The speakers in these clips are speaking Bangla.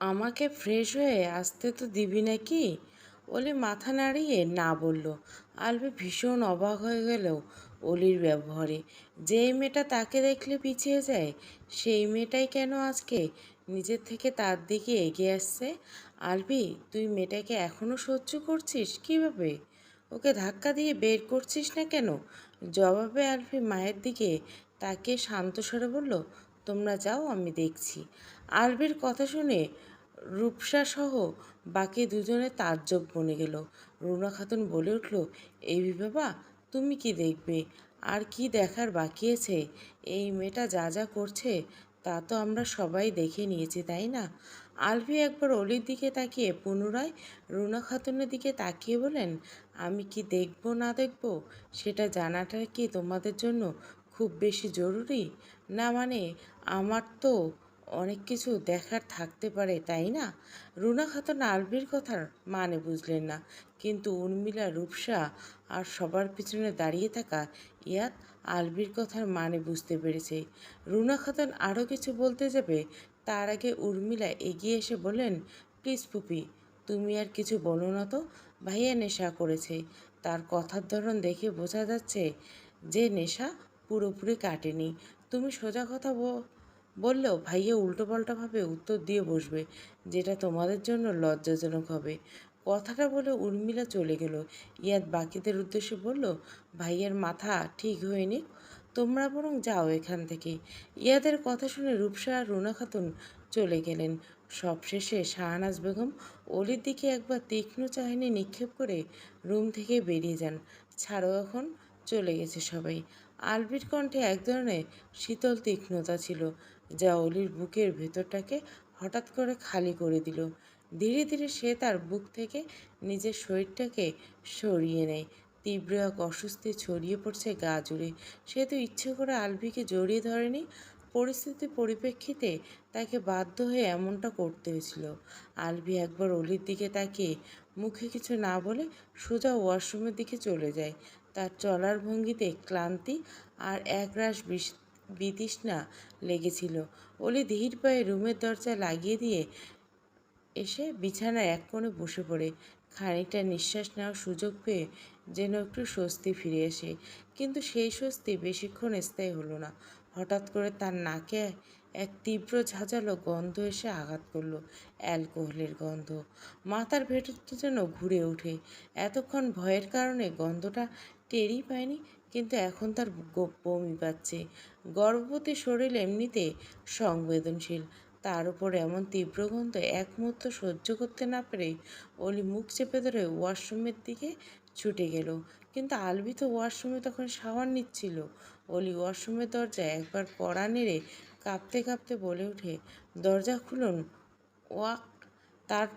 আমাকে ফ্রেশ হয়ে আসতে তো দিবি নাকি? অলি মাথা নাড়িয়ে না বলল। আলবি ভীষণ অবাক হয়ে গেল অলির ব্যবহারে। যেই মেয়েটা তাকে দেখলে পিছিয়ে যায়, সেই মেয়েটাই কেন আজকে নিজের থেকে তার দিকে এগিয়ে আসছে? আলবি তুই মেয়েটাকে এখনও সহ্য করছিস? কীভাবে ওকে ধাক্কা দিয়ে বের করছিস না কেন? জবাবে আলফি মায়ের দিকে তাকে শান্ত স্বরে বলল, তোমরা যাও, আমি দেখছি। আলবির কথা শুনে রূপসা সহ বাকি দুজনে তাজ্জব বনে গেল। রুনা খাতুন বলে উঠল এই বাবা তুমি কি দেখবে? আর কি দেখার বাকি আছে? এই মেয়েটা যা যা করছে, তা তো আমরা সবাই দেখে নিয়েছি, তাই না? আলভি একবার অলির দিকে তাকিয়ে পুনরায় রুনা খাতুনের দিকে তাকিয়ে বলেন আমি কি দেখব না দেখব? সেটা জানাটা কি তোমাদের জন্য খুব বেশি জরুরি? না মানে আমার তো অনেক কিছু দেখার থাকতে পারে, তাই না? রুনা খাতুন আলবির কথার মানে বুঝলেন না। কিন্তু উর্মিলা, রূপসা আর সবার পিছনে দাঁড়িয়ে থাকা ইয়াত আলবির কথার মানে বুঝতে পেরেছে। রুনা খাতুন আরও কিছু বলতে যাবে? তার আগে উর্মিলা এগিয়ে এসে বললেন, প্লিজ পুপি তুমি আর কিছু বলো না তো। ভাইয়া নেশা করেছে। তার কথার ধরন দেখে বোঝা যাচ্ছে যে নেশা পুরোপুরি কাটেনি। তুমি সোজা কথা বললেও ভাইয়া উল্টোপাল্টাভাবে উত্তর দিয়ে বসবে, যেটা তোমাদের জন্য লজ্জাজনক হবে। কথাটা বলে উর্মিলা চলে গেল। ইয়াদ বাকিদের উদ্দেশ্যে বলল, ভাইয়ের মাথা ঠিক হয়নি তোমরা বরং যাও এখান থেকে। ইয়াদের কথা শুনে রূপসা আর রুনা খাতুন চলে গেলেন। সবশেষে শাহনাজ বেগম অলির দিকে একবার তীক্ষ্ণ চাহনি নিক্ষেপ করে রুম থেকে বেরিয়ে যান। ছাড়ো এখন, চলে গেছে সবাই। আলবির কণ্ঠে এক ধরনের শীতল তীক্ষ্ণতা ছিল। যা অলির বুকের ভেতরটাকে হঠাৎ করে খালি করে দিল। ধীরে ধীরে সে তার বুক থেকে নিজের শরীরটাকে সরিয়ে নেয়। তীব্র এক অস্বস্তি ছড়িয়ে পড়ছে গা জুড়ে। সে তো ইচ্ছে করে আলভিকে জড়িয়ে ধরেনি। পরিস্থিতির পরিপ্রেক্ষিতে তাকে বাধ্য হয়ে এমনটা করতে হয়েছিল। আলভি একবার অলির দিকে তাকিয়ে মুখে কিছু না বলে সোজা ওয়াশরুমের দিকে চলে যায়। তার চলার ভঙ্গিতে ক্লান্তি আর একরাশ বিষ- বিতৃষ্ণা লেগেছিল। অলি ধীর পায়ে রুমের দরজা লাগিয়ে দিয়ে এসে বিছানায় এক কোণে বসে পড়ে। খানিকটা নিঃশ্বাস নেওয়ার সুযোগ পেয়ে যেন একটু স্বস্তি ফিরে আসে। কিন্তু সেই স্বস্তি বেশিক্ষণ স্থায়ী হলো না। হঠাৎ করে তার নাকে এক তীব্র ঝাঁঝালো গন্ধ এসে আঘাত করল, অ্যালকোহলের গন্ধ। মাথার ভেতরটা যেন ঘুরে ওঠে। এতক্ষণ ভয়ের কারণে গন্ধটা টেরই পায়নি কিন্তু এখন তার বমি পাচ্ছে। গর্ভবতী শরীর এমনিতে সংবেদনশীল। তার উপর এমন তীব্র গন্ধ এক মুহূর্ত সহ্য করতে না পেরে অলি মুখ চেপে ধরে ওয়াশরুমের দিকে ছুটে গেল। কিন্তু আলবি তো ওয়াশরুমে তখন শাওয়ার নিচ্ছিল। অলি ওয়াশরুমের দরজায় একবার পড়া নেড়ে কাঁপতে কাঁপতে বলে উঠে দরজা খুলুন। ওয়াক, তার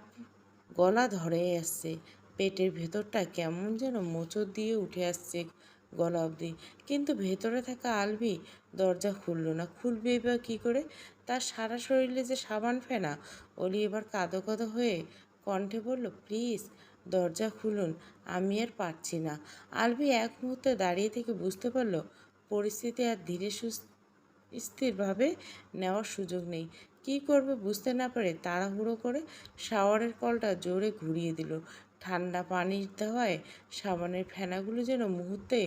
গলা ধরে আসছে। পেটের ভেতরটা কেমন যেন মোচড় দিয়ে উঠে আসছে। গলা অবধি। কিন্তু ভেতরে থাকা আলবি দরজা খুলল না। খুলবে এবার কী করে? তার সারা শরীরে যে সাবান ফেনা, অলি এবার কাঁদো কাঁদো হয়ে কণ্ঠে বলল, প্লিজ, দরজা খুলুন, আমি আর পারছি না। আলবি এক মুহূর্তে দাঁড়িয়ে থেকে বুঝতে পারল, পরিস্থিতি আর ধীরে সুস্থ স্থিরভাবে নেওয়ার সুযোগ নেই। কী করবে বুঝতে না পারে তাড়াহুড়ো করে শাওয়ারের কলটা জোরে ঘুরিয়ে দিল। ঠান্ডা পানি দিতে হয়, সাবানের ফেনাগুলো যেন মুহূর্তে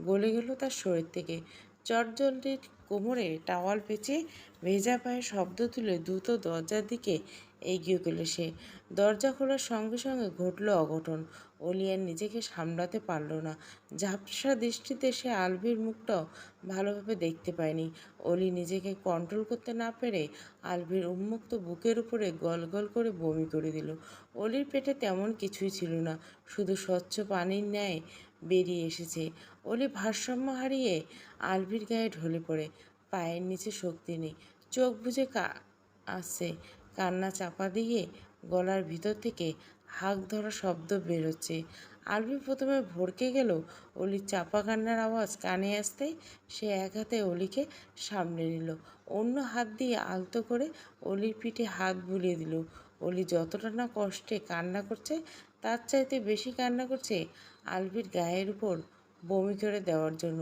গলে গেল তার শরীর থেকে। চটজলটির কোমরে টাওয়াল পেঁচে ভেজা পায়ে শব্দ তুলে দ্রুত দরজার দিকে এগিয়ে গেল সে। দরজা খোলার সঙ্গে সঙ্গে ঘটল অঘটন। অলিয়ার নিজেকে সামলাতে পারল না। ঝাপসা দৃষ্টিতে সে আলভির মুখটাও ভালোভাবে দেখতে পায়নি। অলি নিজেকে কন্ট্রোল করতে না পেরে আলভির উন্মুক্ত বুকের উপরে গল গল করে বমি করে দিল। অলির পেটে তেমন কিছুই ছিল না, শুধু স্বচ্ছ পানির ন্যায় বেরিয়ে এসেছে। অলি ভারসাম্য হারিয়ে আলভির গায়ে ঢলে পড়ে। পায়ের নিচে শক্তি নেই। চোখ বুজে কা আসছে। কান্না চাপা দিয়ে গলার ভিতর থেকে হাঁক ধরা শব্দ বেরোচ্ছে। আলবি প্রথমে ভড়কে গেল। অলির চাপা কান্নার আওয়াজ কানে আসতেই সে এক হাতে অলিকে সামনে নিল। অন্য হাত দিয়ে আলতো করে অলির পিঠে হাত বুলিয়ে দিল। অলি যতটা না কষ্টে কান্না করছে, তার চাইতে বেশি কান্না করছে আলবির গায়ের উপর বমি করে দেওয়ার জন্য।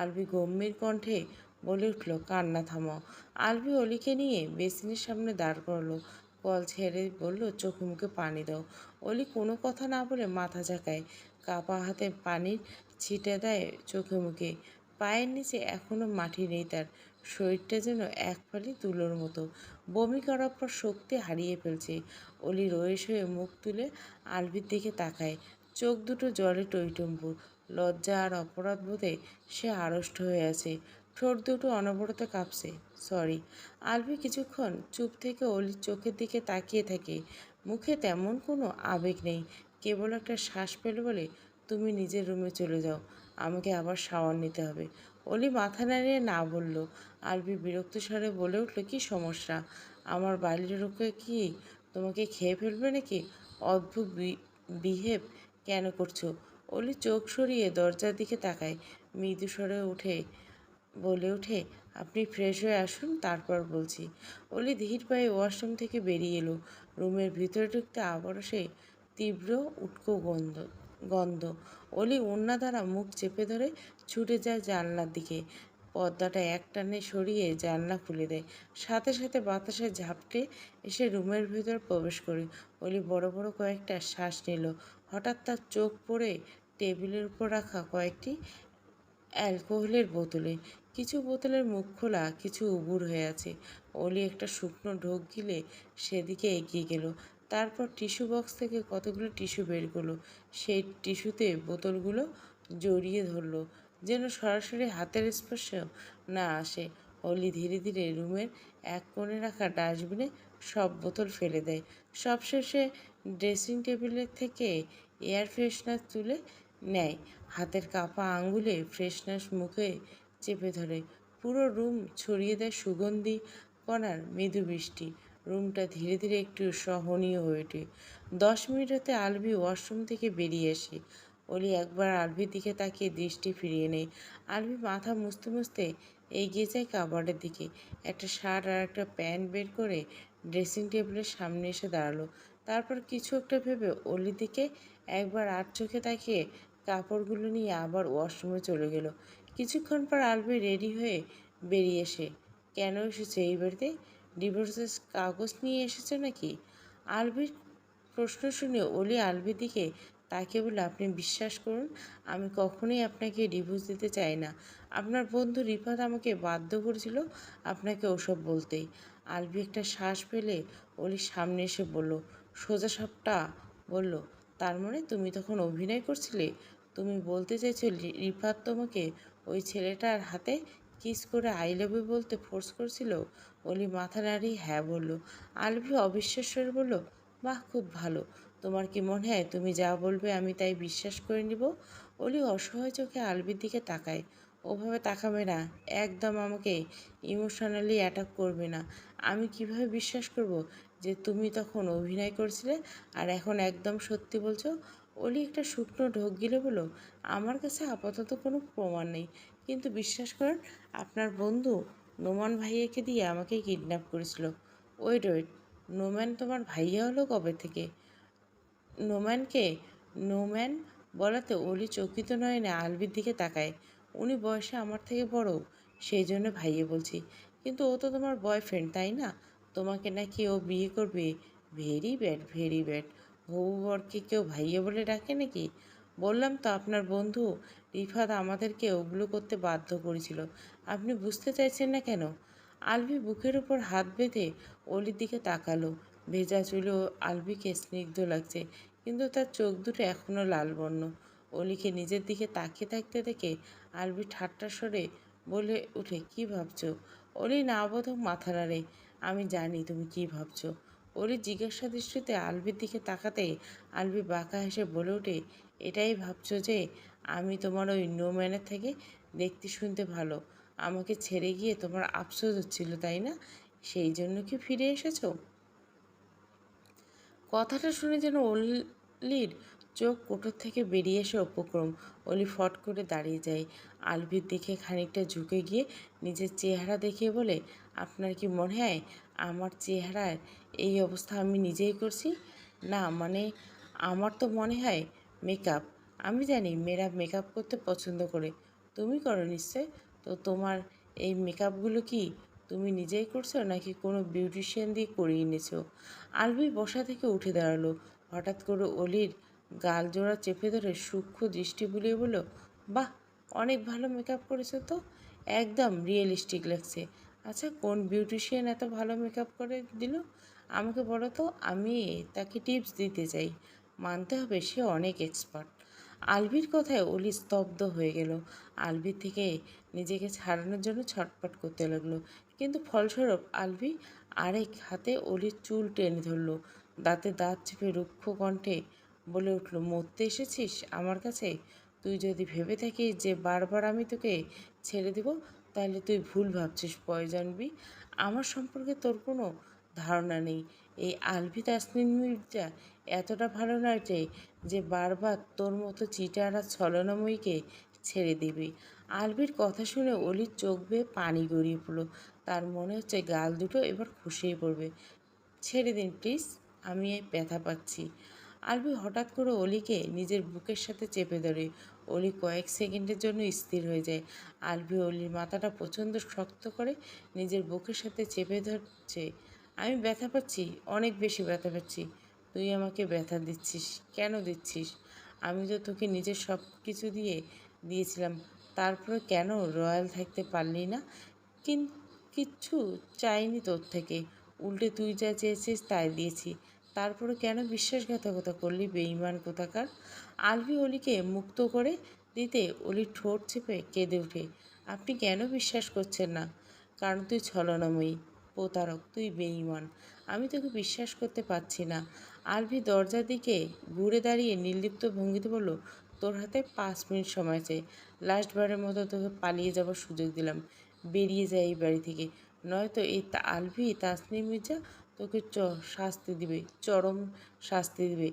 আলবি গম্ভীর কণ্ঠে বলে উঠল, কান্না থামাও। আলবি অলিকে নিয়ে বেসিনের সামনে দাঁড় করালো। কল ছেড়ে বলল, চোখে মুখে পানি দাও। অলি কোনো কথা না বলে মাথা ঝাঁকায়। কাপা হাতে পানির ছিটে দেয় চোখে মুখে। পায়ের নিচে এখনও মাটি নেই তার। শরীরটা যেন এক ফালি তুলোর মতো। বমি করার পর শক্তি হারিয়ে ফেলছে। অলি রয়েস হয়ে মুখ তুলে আলবির দিকে তাকায়। চোখ দুটো জলে টইটম্বুর লজ্জা আর অপরাধ বোধে সে আড়ষ্ট হয়ে আছে। ঠোঁট দুটো অনবরত কাঁপছে। সরি আলবি কিছুক্ষণ চুপ থেকে অলির চোখের দিকে তাকিয়ে থাকে। মুখে তেমন কোনো আবেগ নেই, কেবল একটা শ্বাস পেল বলে, তুমি নিজের রুমে চলে যাও, আমাকে আবার শাওয়ার নিতে হবে। অলি মাথা নাড়িয়ে না বলল। আলবি বিরক্ত স্বরে বলে উঠল, কি সমস্যা? আমার বাড়ির লোকে কি তোমাকে খেয়ে ফেলবে নাকি? অদ্ভুত বিহেভ কেন করছ? অলি চোখ সরিয়ে দরজার দিকে তাকায়। মৃদু স্বরে উঠে বলে ওঠে, আপনি ফ্রেশ হয়ে আসুন, তারপর বলছি। অলি ধীর পায়ে ওয়াশরুম থেকে বেরিয়ে এলো। রুমের ভিতরে ঢুকতে আবারও সে তীব্র, উটকো গন্ধ গন্ধ। অলি ওন্না দ্বারা মুখ চেপে ধরে ছুটে যায় জানলার দিকে। পর্দাটা এক টানে সরিয়ে জানলা খুলে দেয়। সাথে সাথে বাতাসে ঝাপটে এসে রুমের ভিতর প্রবেশ করে। অলি বড় বড় কয়েকটা শ্বাস নিল। হঠাৎ তার চোখ পড়ে টেবিলের উপর রাখা কয়েকটি অ্যালকোহলের বোতলে। কিছু বোতলের মুখ খোলা, কিছু উবুর হয়ে আছে। অলি একটা শুকনো ঢোক গিলে সেদিকে এগিয়ে গেল। তারপর টিস্যু বক্স থেকে কতগুলো টিস্যু বের করল, সেই টিস্যুতে বোতলগুলো জড়িয়ে ধরলো, যেন সরাসরি হাতের স্পর্শ না আসে। অলি ধীরে ধীরে রুমের এক কোণে রাখা ডাস্টবিনে সব বোতল ফেলে দেয়। সবশেষে ড্রেসিং টেবিলের থেকে এয়ার ফ্রেশনার তুলে নেয়। হাতের কাপা আঙ্গুলে ফ্রেশনার মুখে চেপে ধরে। পুরো রুম ছড়িয়ে দেয় সুগন্ধি, কণার মৃদু বৃষ্টি রুমটা ধীরে ধীরে একটু সহনীয় হয়ে ওঠে। দশ মিনিট হতে আলবি ওয়াশরুম থেকে বেরিয়ে আসে। অলি একবার আলবির দিকে তাকিয়ে দৃষ্টি ফিরিয়ে নেয়। আলবি মাথা মুছতে মুছতে এগিয়ে যায় কাবার্ডের দিকে। একটা শার্ট আর একটা প্যান্ট বের করে ড্রেসিং টেবিলের সামনে এসে দাঁড়াল। তারপর কিছু একটা ভেবে অলির দিকে একবার আট চোখে তাকিয়ে কাপড়গুলো নিয়ে আবার ওয়াশরুমে চলে গেল। কিছুক্ষণ পর আলবি রেডি হয়ে বেরিয়ে এসে, কেন এসেছে এই বাড়িতে? ডিভোর্সের কাগজ নিয়ে এসেছে নাকি? আলবির প্রশ্ন শুনে অলি আলবির দিকে তাকে বলে আপনি বিশ্বাস করুন, আমি কখনোই আপনাকে ডিভোর্স দিতে চাই না। আপনার বন্ধু রিফাত আমাকে বাধ্য করেছিল আপনাকে ওসব বলতেই। আলবি একটা শ্বাস পেলে অলির সামনে এসে বলল, সোজা সাপটা? বলল, তার মানে তুমি তখন অভিনয় করছিলে? তুমি বলতে চাইছো রিফাত তোমাকে ওই ছেলেটার হাতে কিস করে আই লাভ ইউ বলতে ফোর্স করছিল? অলি মাথা নাড়িয়ে হ্যাঁ বলল। আলবি অবিশ্বাস্যের বলল, বাহ, খুব ভালো। তোমার কি মনে হয় তুমি যা বলবে আমি তাই বিশ্বাস করে নিব? অলি অসহায় চোখে আলবির দিকে তাকায়। ওভাবে তাকাবে না। একদম আমাকে ইমোশনালি অ্যাটাক করবে না। আমি কীভাবে বিশ্বাস করব যে তুমি তখন অভিনয় করছিলে? আর এখন একদম সত্যি বলছো অলি একটা শুকনো ঢোক গিলে বলো আমার কাছে আপাতত কোনো প্রমাণ নেই। কিন্তু বিশ্বাস করেন, আপনার বন্ধু নোমান ভাইয়াকে দিয়ে আমাকে কিডন্যাপ করেছিল। ওয়েট ওয়েট নোম্যান তোমার ভাইয়া হলো কবে থেকে? নোম্যানকে নোম্যান বলাতে অলি চকিত নয় না আলবির দিকে তাকায়। উনি বয়সে আমার থেকে বড়, সেই জন্য ভাইয়ে বলছি। কিন্তু ও তো তোমার বয়ফ্রেন্ড তাই না? তোমাকে নাকি ও বিয়ে করবে? ভেরি ব্যাড ভেরি ব্যাড হবু বরকে কেউ ভাইয়ে বলে ডাকে নাকি? বললাম তো আপনার বন্ধু রিফাত আমাদেরকে ওগুলো করতে বাধ্য করেছিল। আপনি বুঝতে চাইছেন না কেন? আলবি বুকের উপর হাত বেঁধে অলির দিকে তাকালো। ভেজা চুলেও আলবিকে স্নিগ্ধ লাগছে, কিন্তু তার চোখ দুটো এখনও লাল বর্ণ অলিকে নিজের দিকে তাকিয়ে থাকতে দেখে আলবি ঠাট্টা সরে বলে উঠে, কি ভাবছ? অলি না বোধক মাথা নাড়ে, আমি জানি তুমি কি ভাবছ। অলি জিজ্ঞাসা দৃষ্টিতে আলবির দিকে তাকাতে আলবি বাঁকা হেসে বলে ওঠে, এটাই ভাবছ যে আমি তোমার ওই নো ম্যানের থেকে দেখতে শুনতে ভালো? আমাকে ছেড়ে গিয়ে তোমার আফসোস হচ্ছিল, তাই না? সেই জন্য কি ফিরে এসেছ? কথাটা শুনে যেন অলির চোখ কোটর থেকে বেরিয়ে এসে উপক্রম। অলি ফট করে দাঁড়িয়ে যায়। আলভির দিকে খানিকটা ঝুঁকে গিয়ে নিজের চেহারা দেখিয়ে বলে, আপনার কি মনে হয় আমার চেহারার এই অবস্থা আমি নিজেই করছি? না মানে আমার তো মনে হয় মেকআপ। আমি জানি মেয়েরা মেকআপ করতে পছন্দ করে। তুমি করো নিশ্চয়। তো তোমার এই মেকআপগুলো কি তুমি নিজেই করছ নাকি কোনো বিউটিশিয়ান দিয়ে করিয়ে এনেছো? আলবি বসা থেকে উঠে দাঁড়াল। হঠাৎ করে অলির গাল জোড়া চেপে ধরে সূক্ষ্ম দৃষ্টি বুলিয়ে বলল, বাহ, অনেক ভালো মেকআপ করেছ তো? একদম রিয়েলিস্টিক লাগছে। আচ্ছা কোন বিউটিশিয়ান এত ভালো মেকআপ করে দিল? আমাকে বলো তো, আমি তাকে টিপস দিতে চাই। মানতে হবে সে অনেক এক্সপার্ট আলভির কথায় অলি স্তব্ধ হয়ে গেল। আলভির থেকে নিজেকে ছাড়ানোর জন্য ছটপট করতে লাগল। কিন্তু ফলস্বরূপ আলভি আরেক হাতে অলির চুল টেনে ধরলো। দাঁতে দাঁত চেপে রুক্ষ কণ্ঠে বলে উঠল, মরতে এসেছিস? আমার কাছে? তুই যদি ভেবে থাকিস যে বারবার আমি তোকে ছেড়ে দেব, তাহলে তুই ভুল ভাবছিস পয়জন বি আমার সম্পর্কে তোর কোনো ধারণা নেই। এই আলভি তাসনিন মির্জা এতটা ভালো নয় যে বারবার তোর মতো চিটার ছলনাময়ীকে ছেড়ে দিবি। আলভির কথা শুনে অলির চোখ বেয়ে পানি গড়িয়ে পড়ল। তার মনে হচ্ছে গাল দুটো এবার খুশিয়ে পড়বে। ছেড়ে দিন, প্লিজ। আমি এই ব্যথা পাচ্ছি। আলবি হঠাৎ করে অলিকে নিজের বুকের সাথে চেপে ধরে। অলি কয়েক সেকেন্ডের জন্য স্থির হয়ে যায়। আলবি অলির মাথাটা প্রচণ্ড শক্ত করে নিজের বুকের সাথে চেপে ধরছে। আমি ব্যথা পাচ্ছি, অনেক বেশি ব্যথা পাচ্ছি। তুই আমাকে ব্যথা দিচ্ছিস, কেন দিচ্ছিস? আমি তো তোকে নিজের সব কিছু দিয়ে দিয়েছিলাম। তারপরে কেন রয়্যাল থাকতে পারলি না? কিন, কিচ্ছু চাইনি তোর থেকে। উল্টে তুই যা চেয়েছিস তাই দিয়েছি। তারপরে কেন বিশ্বাসঘাতকতা করলি বেঈমান কোথাকার? আলভি অলিকে মুক্ত করে দিতে অলি ঠোঁট চেপে কেঁদে ওঠে। আপনি কেন বিশ্বাস করছেন না? কারণ তুই ছলনাময়ী, প্রতারক, তুই বেঈমান। আমি তোকে বিশ্বাস করতে পারছি না। আলভি দরজার দিকে ঘুরে দাঁড়িয়ে নির্লিপ্ত ভঙ্গিতে বলল, তোর হাতে পাঁচ মিনিট সময় চাই লাস্টবারের মতো তোকে পালিয়ে যাবার সুযোগ দিলাম। বেরিয়ে যায় এই বাড়ি থেকে। নয়তো এই আলভি তাসনিম মির্জা তোকে চ, শাস্তি দিবে, চরম শাস্তি দিবে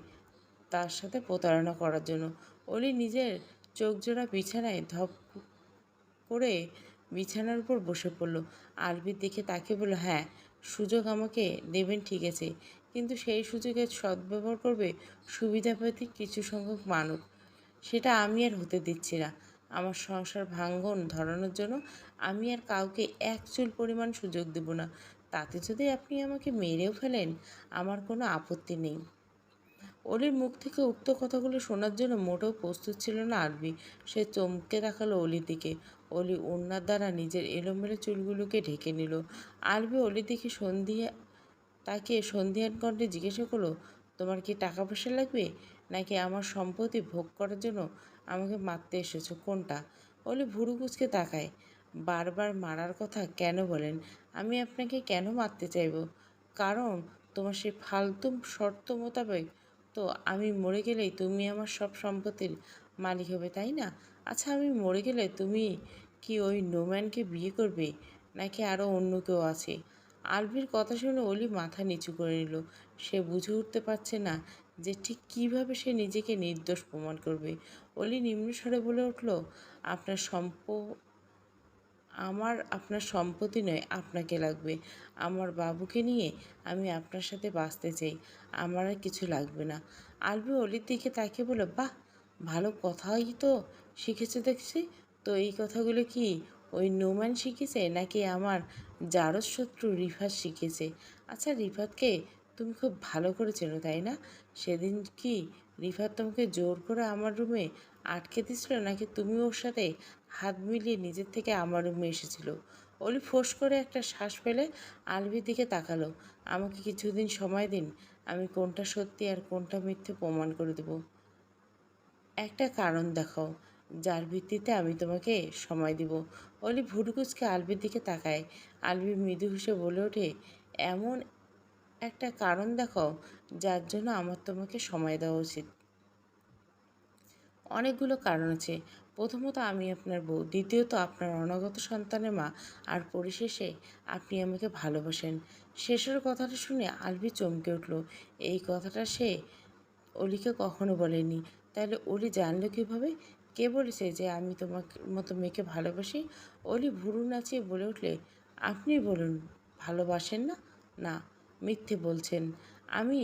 তার সাথে প্রতারণা করার জন্য। অলি নিজের চোখ জোড়া বিছানায় ধপ করে বিছানার উপর বসে পড়ল। আলবির দিকে তাকে বলল হ্যাঁ সুযোগ আমাকে দেবেন, ঠিক আছে। কিন্তু সেই সুযোগের সদ্ব্যবহার করবে সুবিধাপাতি কিছু সংখ্যক মানুষ। সেটা আমি আর হতে দিচ্ছি না। আমার সংসার ভাঙ্গন ধরানোর জন্য আমি আর কাউকে এক চুল পরিমাণ সুযোগ দেব না। তাতে যদি আপনি আমাকে মেরেও ফেলেন, আমার কোনো আপত্তি নেই। অলির মুখ থেকে উক্ত কথাগুলো শোনার জন্য মোটেও প্রস্তুত ছিল না আরবি। সে চমকে দেখাল অলির দিকে। অলি ওনার দ্বারা নিজের এলোমেলো চুলগুলোকে ঢেকে নিল। আরবি অলির দিকে সন্ধিয়া তাকে সন্ধিয়ান কণ্ঠে জিজ্ঞাসা করল, তোমার কি টাকা পয়সা লাগবে? নাকি আমার সম্পত্তি ভোগ করার জন্য আমাকে মারতে এসেছ? কোনটা? অলি ভুরু কুচকে তাকায়। বারবার মারার কথা কেন বলেন? আমি আপনাকে কেন মারতে চাইব? কারণ তোমার সেই ফালতু শর্ত মোতাবেক তো আমি মরে গেলেই তুমি আমার সব সম্পত্তির মালিক হবে, তাই না? আচ্ছা আমি মরে গেলে তুমি কি ওই নোম্যানকে বিয়ে করবে, নাকি আরও অন্য কেউ আছে? আলভির কথা শুনে অলি মাথা নিচু করে নিল। সে বুঝে উঠতে পারছে না যে ঠিক কীভাবে সে নিজেকে নির্দোষ প্রমাণ করবে। অলি নিম্নস্বরে বলে উঠল, আপনার সম্প আমার আপনার সম্পত্তি নয়, আপনাকে লাগবে। আমার বাবুকে নিয়ে আমি আপনার সাথে বাঁচতে চাই, আমার আর কিছু লাগবে না। আলবি অলির দিকে তাকিয়ে বলে বাহ, ভালো কথাই তো শিখেছে দেখছি। তো এই কথাগুলো কি ওই নোম্যান শিখেছে নাকি আমার জারজ শত্রু রিফাত শিখেছে? আচ্ছা রিফাতকে তুমি খুব ভালো করে চেনো, তাই না? সেদিন কি রিফাত তোমাকে জোর করে আমার রুমে আটকে দিছিল নাকি তুমি ওর সাথে হাত মিলিয়ে নিজের থেকে আমার রুমে এসেছিল? অলি ফোঁস করে একটা শ্বাস ফেলে আলভির দিকে তাকালো। আমাকে কিছুদিন সময় দিন, আমি কোনটা সত্যি আর কোনটা মিথ্যে প্রমাণ করে দেব। একটা কারণ দেখাও, যার ভিত্তিতে আমি তোমাকে সময় দিব। অলি ভুরুকুচকে আলবির দিকে তাকায়। আলবি মৃদু হেসে বলে ওঠে, এমন একটা কারণ দেখাও, যার জন্য আমার তোমাকে সময় দেওয়া উচিত। অনেকগুলো কারণ আছে। প্রথমত, আমি আপনার বউ। দ্বিতীয়ত, আপনার অনাগত সন্তানের মা। আর পরিশেষে, আপনি আমাকে ভালোবাসেন। শেষের কথাটা শুনে আলবি চমকে উঠল। এই কথাটা সে অলিকে কখনো বলেনি। তাহলে অলি জানলো কীভাবে? কে বলেছে যে, আমি তোমাকে, মতো মেয়েকে ভালোবাসি? অলি ভুরু নাচিয়ে বলে উঠলে, আপনি বলুন, ভালোবাসেন না? না। মিথ্যে বলছেন। আমি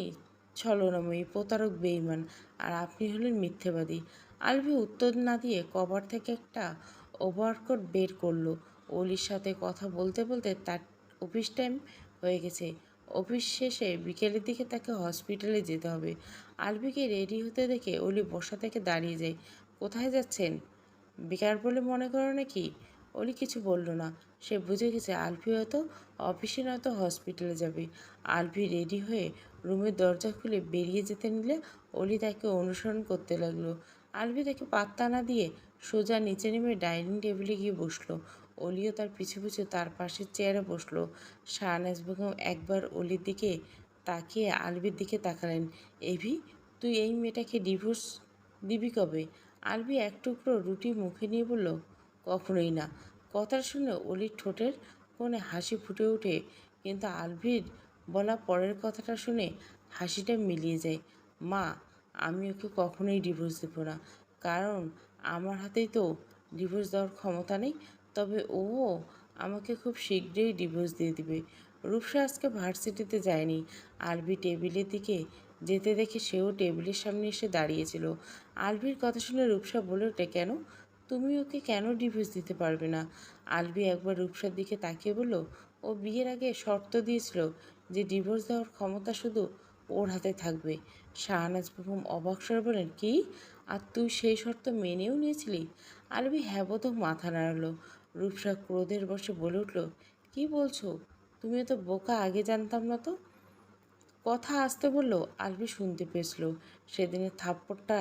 ছলনাময়ী, প্রতারক বেইমান আর আপনি হলেন মিথ্যেবাদী। আলভি উত্তর না দিয়ে কভার থেকে একটা ওভারকোট বের করল। অলির সাথে কথা বলতে বলতে তার অফিস টাইম হয়ে গেছে। অফিস শেষে বিকেলের দিকে তাকে হসপিটালে যেতে হবে। আলভিকে রেডি হতে দেখে অলি বসা থেকে দাঁড়িয়ে যায়। কোথায় যাচ্ছেন? বেকার বলে মনে করো নাকি? অলি কিছু বলল না। সে বুঝে গেছে আলফি হয়তো অফিসে নয়তো হসপিটালে যাবে। আলফি রেডি হয়ে রুমের দরজা খুলে বেরিয়ে যেতে নিলে অলি তাকে অনুসরণ করতে লাগল। আলফি তাকে পাত্তা না দিয়ে সোজা নিচে নেমে ডাইনিং টেবিলে গিয়ে বসল। অলিও তার পিছু পিছু তার পাশের চেয়ারে বসল। শাহনাজ বেগম একবার অলির দিকে তাকিয়ে আলবির দিকে তাকালেন। এভি, তুই এই মেয়েটাকে ডিভোর্স দিবি কবে? আলবি এক টুকরো রুটি মুখে নিয়ে বলল কখনোই না। কথা শুনে অলির ঠোঁটের কোণে হাসি ফুটে ওঠে, কিন্তু আলভির বলা পরের কথাটা শুনে হাসিটা মিলিয়ে যায়। মা, আমি ওকে কখনোই ডিভোর্স দেবো না। কারণ আমার হাতেই তো ডিভোর্স দেওয়ার ক্ষমতা নেই। তবে ও আমাকে খুব শীঘ্রই ডিভোর্স দিয়ে দিবে। রূপসা আজকে ভার্সিটিতে যায়নি। আলবি টেবিলের দিকে যেতে দেখে সেও টেবিলের সামনে এসে দাঁড়িয়েছিল। আলভির কথা শুনে রূপসা বলে ওঠে, কেন? তুমি ওকে কেন ডিভোর্স দিতে পারবে না? আলবি একবার রূপসার দিকে তাকিয়ে বলল, ও বিয়ের আগে শর্ত দিয়েছিল যে ডিভোর্স দেওয়ার ক্ষমতা শুধু ওর হাতে থাকবে। শাহনাজ বেগম অবাক স্বরে বলেন কি? আর তুই সেই শর্ত মেনেও নিয়েছিলি? আলবি হ্যাবতক মাথা নাড়ালো। রূপসা ক্রোধের বসে বলে উঠল, কি বলছো? তুমি তো বোকা, আগে জানতাম না তো? কথা আসতে বলল আলবি শুনতে পেয়েছিল। সেদিনের থাপ্পড়টা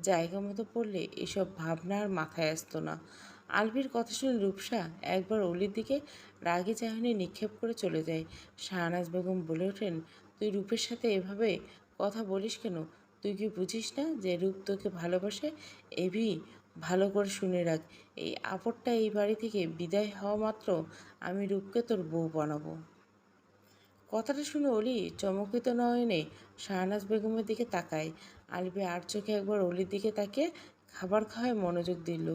জায়গা মতো পড়লে এসব ভাবনা আর মাথায় আসতো না। আলবির কথা শুনে রূপসা একবার অলির দিকে রাগে চাহনি নিক্ষেপ করে চলে যায়। শাহনাজ বেগম বলে ওঠেন, তুই রূপের সাথে এভাবে কথা বলিস কেন? তুই কি বুঝিস না যে রূপ তোকে ভালোবাসে? এভি ভালো করে শুনে রাখ। এই আপদটা এই বাড়ি থেকে বিদায় হওয়া মাত্র আমি রূপকে তোর বউ বানাবো। কথাটা শুনে অলি চমকিত নয়নে শাহনাজ বেগমের দিকে তাকায়। আলবি আর চোখে একবার অলির দিকে তাকিয়ে খাবার খাওয়ায় মনোযোগ দিল।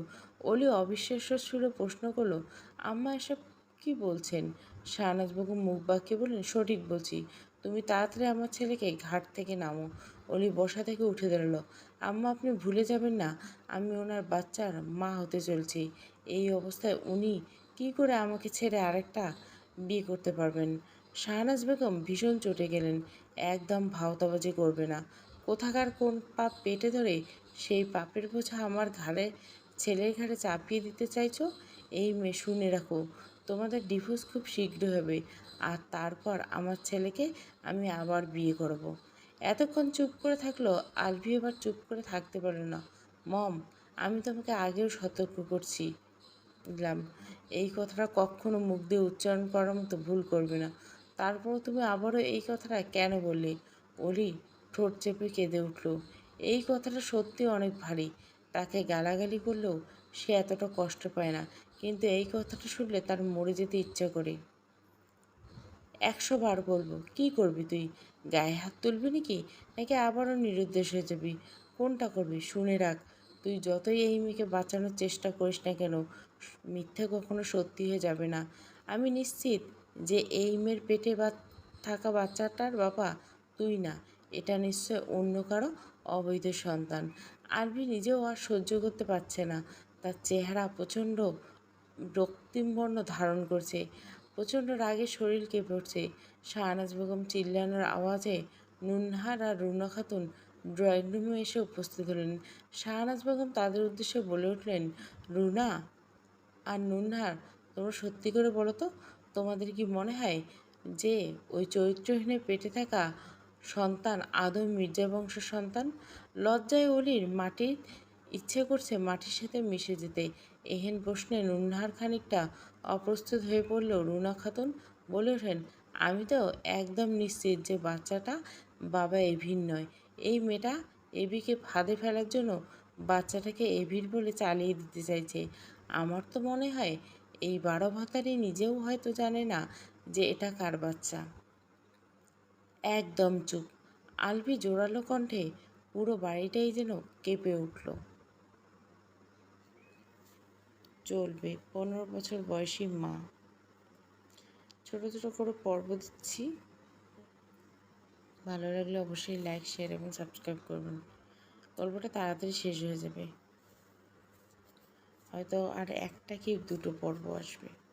অলি অবিশ্বাস্য সুরে প্রশ্ন করল, আম্মা এসব কি বলছেন? শাহনাজ বেগম মুখ বাঁকিয়ে বললেন, সঠিক বলছি। তুমি তাড়াতাড়ি আমার ছেলেকে ঘাট থেকে নামো। অলি বসা থেকে উঠে দাঁড়াল, আম্মা, আপনি ভুলে যাবেন না, আমি ওনার বাচ্চার মা হতে চলছি। এই অবস্থায় উনি কি করে আমাকে ছেড়ে আরেকটা বিয়ে করতে পারবেন? শাহনাজ বেগম ভীষণ চটে গেলেন, একদম ভাওতাবাজি করবে না। কোথাকার কোন পাপ পেটে ধরে, সেই পাপের বোঝা আমার ঘাড়ে, ছেলের ঘাড়ে চাপিয়ে দিতে চাইছো? এই মেয়ে, শুনে রাখো, তোমাদের ডিভোর্স খুব শীঘ্র হবে, আর তারপর আমার ছেলেকে আমি আবার বিয়ে করব। এতক্ষণ চুপ করে থাকল, আলভি এবার চুপ করে থাকতে পারল না। মম, আমি তোমাকে আগেও সতর্ক করছি। দিলাম এই কথাটা কখনো মুখ দিয়ে উচ্চারণ করার মতো ভুল করবে না। তারপরও তুমি আবারও এই কথাটা কেন বললে? অলি ঠোঁট চেপে কেঁদে উঠল। এই কথাটা সত্যি অনেক ভারী। তাকে গালাগালি করলেও সে এতটা কষ্ট পায় না, কিন্তু এই কথাটা শুনলে তার মরে যেতে ইচ্ছা করে। একশো বার বলব, কি করবি তুই? গায়ে হাত তুলবি নাকি? নাকি আবারও নিরুদ্দেশ হয়ে যাবি? কোনটা করবি? শুনে রাখ। তুই যতই এই মেয়েকে বাঁচানোর চেষ্টা করিস না কেন, মিথ্যে কখনো সত্যি হয়ে যাবে না। আমি নিশ্চিত যে এই মেয়ের পেটে বা থাকা বাচ্চাটার বাবা তুই না। এটা নিশ্চয় অন্য কারও অবৈধ সন্তান। আরবি নিজেও আর সহ্য করতে পারছে না। তার চেহারা প্রচণ্ড রক্তিমবর্ণ ধারণ করছে। প্রচণ্ড রাগে শরীর কেঁপে উঠছে। শাহনাজ বেগম চিল্লানোর আওয়াজে নুনহার আর রুনা খাতুন ড্রয়িং রুমে এসে উপস্থিত হলেন। শাহনাজ বেগম তাদের উদ্দেশ্যে বলে উঠলেন, রুনা আর নুনহার, তোমরা সত্যি করে বলো তো, তোমাদের কি মনে হয় যে ওই চরিত্রহীনের পেটে থাকা সন্তান, আদম মির্জা বংশ সন্তান। লজ্জায় অলির মাটির ইচ্ছে করছে মাটির সাথে মিশে যেতে। এহেন প্রশ্নে নুনহার খানিকটা অপ্রস্তুত হয়ে পড়লেও রুনা খাতুন। বলে ওঠেন, আমি তো একদম নিশ্চিত যে বাচ্চাটা বাবা এভির নয়। এই মেয়েটা এভিকে ফাঁদে ফেলার জন্য বাচ্চাটাকে এভির বলে চালিয়ে দিতে চাইছে। আমার তো মনে হয় এই বারো ভাতারি নিজেও হয়তো জানে না যে এটা কার বাচ্চা। একদম চুপ। আলবি জোরালো কণ্ঠে পুরো বাড়িটাই যেন কেঁপে উঠল। চলবে, পনেরো বছর বয়সী মা। ছোট ছোট করে পর্ব দিচ্ছি। ভালো লাগলে অবশ্যই লাইক শেয়ার এবং সাবস্ক্রাইব করবেন। গল্পটা তাড়াতাড়ি শেষ হয়ে যাবে। হয়তো আর একটা কি দুটো পর্ব আসবে।